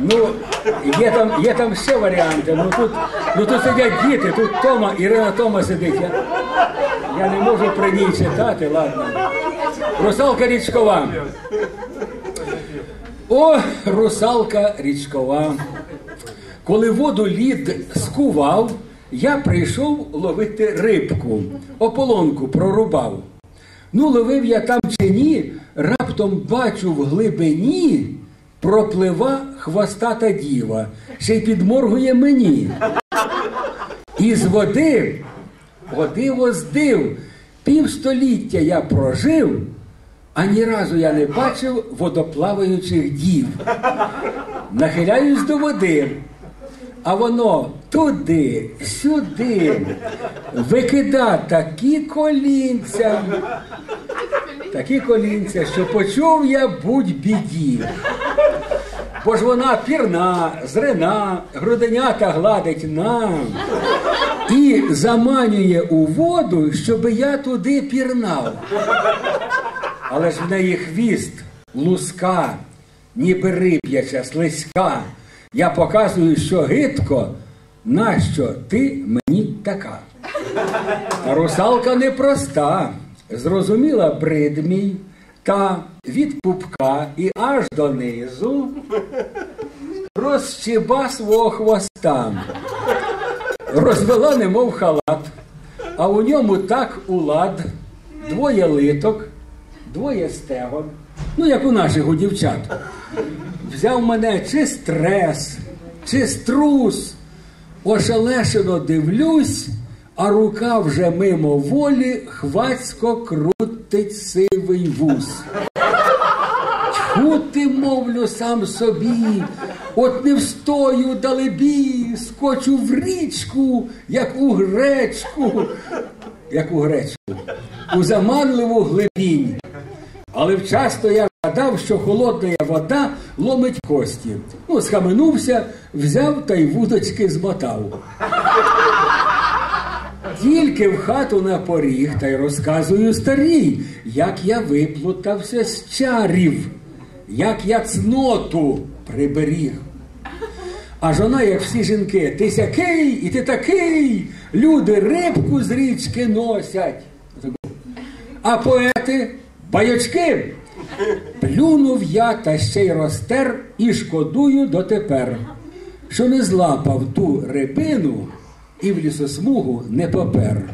Ну, є там, є там ще варіанти. Ну тут, ну тут сидять діти, тут Тома, Ірина Тома сидить. Я, я не можу при ній читати, ладно. Русалка річкова. О, русалка річкова. Коли воду лід скував, я прийшов ловити рибку, ополонку прорубав. Ну, ловив я там чи ні, раптом бачу в глибині проплива хвостата діва, ще й підморгує мені. Із води, води воздив, півстоліття я прожив, а ні разу я не бачив водоплаваючих дів. Нахиляюсь до води, а воно туди, сюди, викида такі колінця, такі колінця, що почув я будь біді. Бо ж вона пірна, зрина, груденята гладить нам і заманює у воду, щоби я туди пірнав. Але ж в неї хвіст, луска, ніби риб'яча, слизька. Я показую, що гидко, нащо ти мені така? Та русалка непроста, зрозуміла брид мій, та від пупка і аж донизу розчіба свого хвоста, розвела, немов халат, а у ньому так улад, двоє литок, двоє стегон, ну як у наших у дівчат. Взяв мене чи стрес, чи струс, ошелешено дивлюсь, а рука вже мимо волі хвацько крутить сивий вус. Тьху ти, мовлю сам собі, от не встою далебі, скочу в річку, як у гречку, як у гречку, у заманливу глибінь. Але вчасно я гадав, що холодна вода ломить кості. Ну, схаменувся, взяв та й вудочки змотав. Тільки в хату на поріг та й розказую старій, як я виплутався з чарів, як я цноту приберіг. А жона, як всі жінки, ти сякий і ти такий, люди рибку з річки носять. А поети Байочки! Плюнув я та ще й розтер і шкодую дотепер, що не злапав ту рибину і в лісосмугу не попер.